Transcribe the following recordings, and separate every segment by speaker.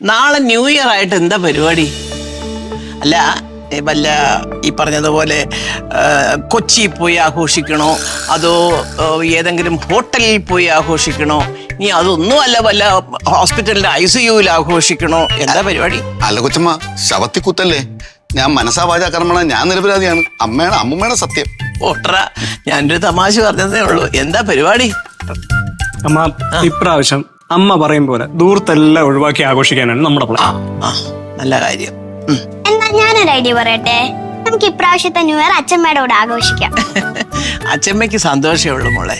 Speaker 1: നാളെ new year ആയിട്ട് എന്താ പരിപാടി? അല്ല വല്ല ഈ പറഞ്ഞതുപോലെ കൊച്ചി പോയി ആഘോഷിക്കണോ? അതോ ഏതെങ്കിലും ഹോട്ടലിൽ പോയി ആഘോഷിക്കണോ? ഇനി അതൊന്നും അല്ല വല്ല ഹോസ്പിറ്റലിന്റെ ഐ സി യുവിൽ ആഘോഷിക്കണോ? എന്താ പരിപാടി?
Speaker 2: അല്ല കൊച്ചമ്മ ശവത്തി കുത്തല്ലേ? ഞാൻ മനസ്സാ വാച കർമ്മണ ഞാൻ നിരപരാധിയാണ്. അമ്മയാണ് അമ്മമ്മയുടെ സത്യം.
Speaker 1: ഓട്ടറ ഞാനൊരു തമാശ പറഞ്ഞതേ ഉള്ളൂ. എന്താ പരിപാടി?
Speaker 3: അമ്മ ഇപ്രാവശ്യം അമ്മ പറയും പോലെ ദൂരത്തെല്ലാം ഒഴിവാക്കി ആഘോഷിക്കാനാണ് നമ്മുടെ പ്ലാൻ
Speaker 1: നല്ല കാര്യം.
Speaker 4: എന്നാ ഞാനൊരു ഐഡിയ പറയട്ടെ? നമുക്ക് ഇപ്രാവശ്യത്തെ ന്യൂ ഇയർ അച്ഛമ്മയുടെ കൂടെ ആഘോഷിക്കാം.
Speaker 1: അച്ഛമ്മയ്ക്ക് സന്തോഷമുള്ളു ഉള്ളൂ മോളെ.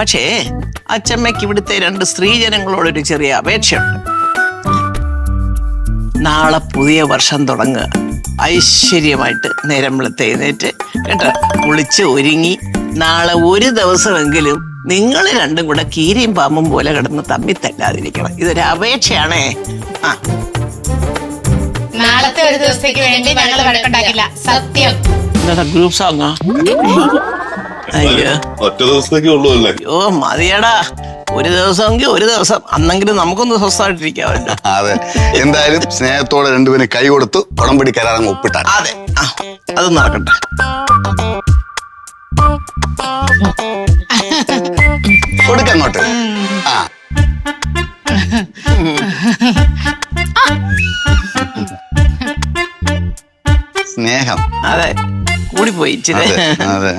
Speaker 1: പക്ഷേ അച്ഛമ്മയ്ക്ക് ഇവിടുത്തെ രണ്ട് സ്ത്രീജനങ്ങളോടൊരു ചെറിയ അപേക്ഷയുണ്ട്. നാളെ പുതിയ വർഷം തുടങ്ങുക. ഐശ്വര്യമായിട്ട് നേരം വെളുത്ത് എഴുന്നേറ്റ് കേട്ടോ കുളിച്ച് ഒരുങ്ങി നാളെ ഒരു ദിവസമെങ്കിലും നിങ്ങൾ രണ്ടും കൂടെ കീരിയും പാമ്പും പോലെ കിടന്ന് തമ്മി തല്ലാതിരിക്കണം ഇതൊരു അപേക്ഷയാണേ. ആ.
Speaker 5: നാളത്തെ ഒരു ദിവസത്തേക്ക് വേണ്ടി ഞങ്ങൾ വഴക്കുണ്ടാക്കില്ല. സത്യം.
Speaker 1: എന്താ ഗ്രൂപ്പ് സോങ്ങാ അയ്യോ.
Speaker 6: ഒറ്റ ദിവസത്തേക്ക് ഉള്ളൂ അല്ലേ?
Speaker 1: അയ്യോ മതിയടാ. ഒരു ദിവസമെങ്കിൽ ഒരു ദിവസം. അന്നെങ്കിലും നമുക്കൊന്ന് സ്വസ്ഥമായിട്ടിരിക്കാമല്ലോ.
Speaker 2: അതെ. എന്തായാലും സ്നേഹത്തോടെ രണ്ടുപേരും കൈ കൊടുത്തു ഉടമ്പടി കരാറങ്ങ് ഒപ്പിട്ടാ
Speaker 1: അതെ. അതൊന്നും അത് നടക്കട്ടെ.
Speaker 2: കൊടുക്കങ്ങോട്ട് ആ. സ്നേഹം.
Speaker 1: അതെ. കൂടിപ്പോയി ഇച്ചിരി.
Speaker 2: അതെ അതെ.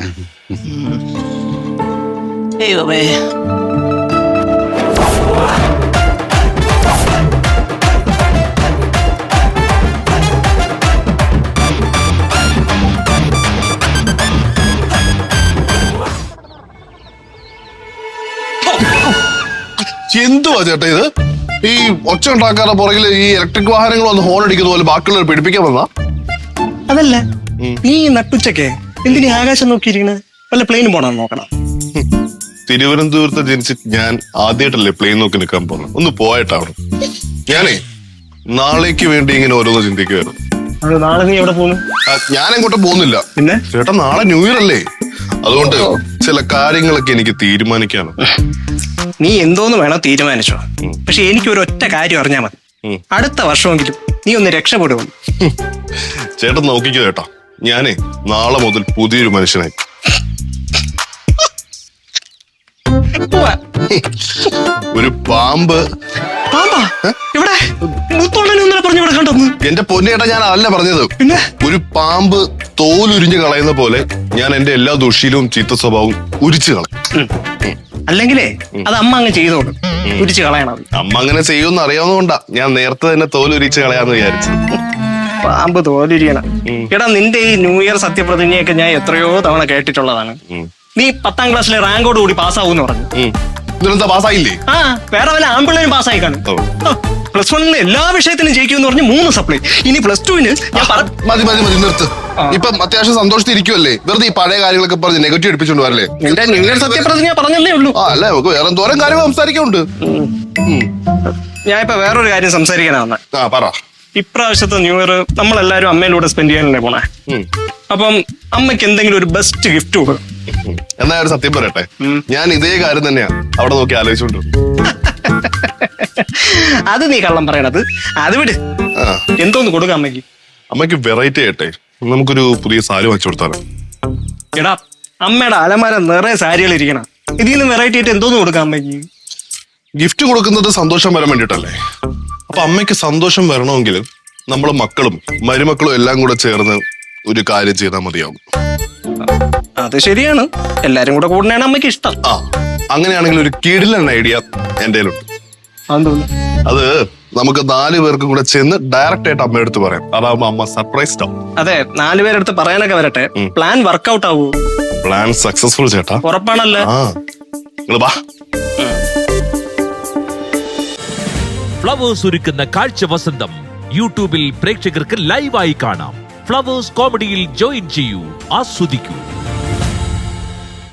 Speaker 1: ദൈവമേ.
Speaker 6: എന്തുവാ ചേട്ടാ ഇത്? ഈ ഒച്ച ഉണ്ടാക്കാതെ പുറകിൽ ഈ ഇലക്ട്രിക് വാഹനങ്ങൾ വന്ന് ഹോൺ അടിക്കുന്ന പോലെ ബാക്കിയുള്ളവർ പിടിപ്പിക്കാൻ വന്നാ
Speaker 3: അതല്ല നീ നട്ടുച്ചക്കെ എന്തിനീ ആകാശം നോക്കിയിരിക്കണേ വല്ല പ്ലെയിൻ പോണോ നോക്കണം.
Speaker 6: തിരുവനന്തപുരത്ത് ജനിച്ച് ഞാൻ ആദ്യമായിട്ടല്ലേ പ്ലെയിൻ നോക്കി നിൽക്കാൻ പോകുന്നത്. ഒന്ന് പോയിട്ടാണ് ഞാനേ നാളേക്ക് വേണ്ടി ഇങ്ങനെ ഓരോന്ന് ചിന്തിക്കുവായിരുന്നു.
Speaker 3: അത് നാളെ നീ എവിടെ പോകുന്നു?
Speaker 6: ഞാൻ എങ്ങോട്ടും പോകുന്നില്ല.
Speaker 3: പിന്നെ?
Speaker 6: ചേട്ടാ നാളെ ന്യൂ ഇയർ അല്ലേ? അതുകൊണ്ട് ചില കാര്യങ്ങളൊക്കെ എനിക്ക് തീരുമാനിക്കാണ്
Speaker 3: നീ എന്തോന്ന് വേണോ തീരുമാനിച്ചോ. പക്ഷെ എനിക്ക് ഒരു ഒറ്റ കാര്യം അറിഞ്ഞാൽ മതി. അടുത്ത വർഷമെങ്കിലും നീ ഒന്ന് രക്ഷപ്പെടുമെന്ന്
Speaker 6: ചേട്ടൻ നോക്കിക്കോ ചേട്ടാ. ഞാനേ നാളെ മുതൽ പുതിയൊരു മനുഷ്യനായി. ഒരു പാമ്പ്.
Speaker 3: പാമ്പാ? ഇവിടെ.
Speaker 6: എന്റെ പൊന്നേട്ട ഞാൻ അതല്ല പറഞ്ഞത്.
Speaker 3: പിന്നെ?
Speaker 6: ഒരു പാമ്പ് തോലുരിഞ്ഞ് കളയുന്ന പോലെ ഞാൻ എന്റെ എല്ലാ ദുഷീലവും ചീത്ത സ്വഭാവവും ഉരിച്ചു കളയും.
Speaker 3: അല്ലെങ്കിലേ അത് അമ്മ അങ്ങ് ചെയ്തോളൂ. കുരിച്ച് കളയണം
Speaker 6: അമ്മ അങ്ങനെ ചെയ്യുമെന്ന് അറിയാവുന്നതുകൊണ്ടാ ഞാൻ നേരത്തെ തന്നെ തോലുരിച്ച് കളയാന്ന് വിചാരിച്ചു.
Speaker 3: പാമ്പ് തോലുരിയണം. എടാ നിന്റെ ഈ ന്യൂ ഇയർ സത്യപ്രതിജ്ഞയൊക്കെ ഞാൻ എത്രയോ തവണ കേട്ടിട്ടുള്ളതാണ്. നീ പത്താം ക്ലാസ്സിലെ റാങ്കോട് കൂടി പാസ്സാവൂന്ന് പറഞ്ഞു.
Speaker 6: ഉം. ഇതിനെന്താ പാസ്സായില്ലേ?
Speaker 3: ആ വേറെ വല്ല ആമ്പിള്ളേരും പാസ്സായി കാണും
Speaker 6: ഓ.
Speaker 3: പ്ലസ് വണ്ണിന് എല്ലാ വിഷയത്തിനും ജയിക്കുമെന്ന് പറഞ്ഞ് മൂന്ന് സപ്ലൈ ഇനി പ്ലസ് ടുവിന് ഞാൻ പറ
Speaker 6: മതി മതി മതി നിർത്ത്. ഇപ്പം അത്യാവശ്യം സന്തോഷത്തിരിക്കുമല്ലേ വെറുതെ ഈ പഴയ കാര്യങ്ങളൊക്കെ പറഞ്ഞ് നെഗറ്റീവ് എടുപ്പിച്ചോണ്ട് വരല്ലേ?
Speaker 3: നിന്റെ ഇയർ സത്യപ്രതിജ്ഞ പറഞ്ഞല്ലേ ഉള്ളൂ.
Speaker 6: ആ അല്ലേ നമുക്ക് വേറെ എന്തോരം കാര്യങ്ങൾ സംസാരിക്കുന്നുണ്ട്
Speaker 3: ഞാൻ ഇപ്പൊ വേറൊരു കാര്യം സംസാരിക്കാനാ വന്നെ.
Speaker 6: ആ പറ.
Speaker 3: ഇപ്രാവശ്യത്തെ ന്യൂ ഇയർ നമ്മളെല്ലാരും അമ്മയിലൂടെ സ്പെൻഡ് ചെയ്യാനല്ലേ പോണേ?
Speaker 6: ഉം.
Speaker 3: അപ്പം അമ്മയ്ക്ക് എന്തെങ്കിലും ഒരു ബെസ്റ്റ് ഗിഫ്റ്റ് കൊടുക്കും.
Speaker 6: എന്നാ ഒരു സത്യം പറയട്ടെ. ഞാൻ ഇതേ കാര്യം തന്നെയാ അവിടെ നോക്കി ആലോചിച്ചോണ്ട്
Speaker 3: അത് നീ കള്ളം പറയണത്. അത് വിട്. എന്തോന്ന് കൊടുക്കാം അമ്മയ്ക്ക്?
Speaker 6: അമ്മയ്ക്ക് വെറൈറ്റി ആയിട്ടെ. നമുക്കൊരു പുതിയ സാരി വാങ്ങിച്ചു കൊടുത്താലോ?
Speaker 3: എടാ അമ്മയുടെ അലമാര നിറയെ സാരികൾ ഇരിക്കണം ഇതിൽ നിന്ന് വെറൈറ്റി ആയിട്ട് എന്തോന്ന് കൊടുക്കാം അമ്മയ്ക്ക്?
Speaker 6: ഗിഫ്റ്റ് കൊടുക്കുന്നത് സന്തോഷം വരാൻ വേണ്ടിട്ടല്ലേ അപ്പൊ അമ്മയ്ക്ക് സന്തോഷം വരണമെങ്കിൽ നമ്മളെ മക്കളും മരുമക്കളും എല്ലാം കൂടെ ചേർന്ന് ഒരു കാര്യം ചെയ്താൽ മതിയാവും.
Speaker 3: അത് ശരിയാണ്. എല്ലാരും കൂടെ കൂടുന്നതാണ് അമ്മയ്ക്ക് ഇഷ്ടം.
Speaker 6: ആ അങ്ങനെയാണെങ്കിൽ ഒരു കിടിലൻ ഐഡിയ എന്റെ കയ്യിലുണ്ട്. അത് നമുക്ക് നാല് പേർക്കും കൂടെ ചെന്ന് ഡയറക്റ്റ് ആയിട്ട് അമ്മ എടുത്ത് പറയാം. അതാവുമ്പോ അമ്മ സർപ്രൈസ്ഡ് ആവും
Speaker 3: അതെ നാലുപേരെടുത്ത് പറയാനൊക്കെ വരട്ടെ. പ്ലാൻ വർക്ക്ഔട്ട് ആവൂ.
Speaker 6: പ്ലാൻ സക്സസ്ഫുൾ ചേട്ടാ.
Speaker 3: ഉറപ്പാണല്ലേ.
Speaker 6: ആ നിങ്ങൾ വാ.
Speaker 7: ഫ്ലവേഴ്സ് ഒരുക്കുന്ന കാഴ്ച വസന്തം യൂട്യൂബിൽ പ്രേക്ഷകർക്ക് ലൈവായി കാണാം. ഫ്ലവേഴ്സ് കോമഡിയിൽ ജോയിൻ ചെയ്യൂ ആസ്വദിക്കൂ.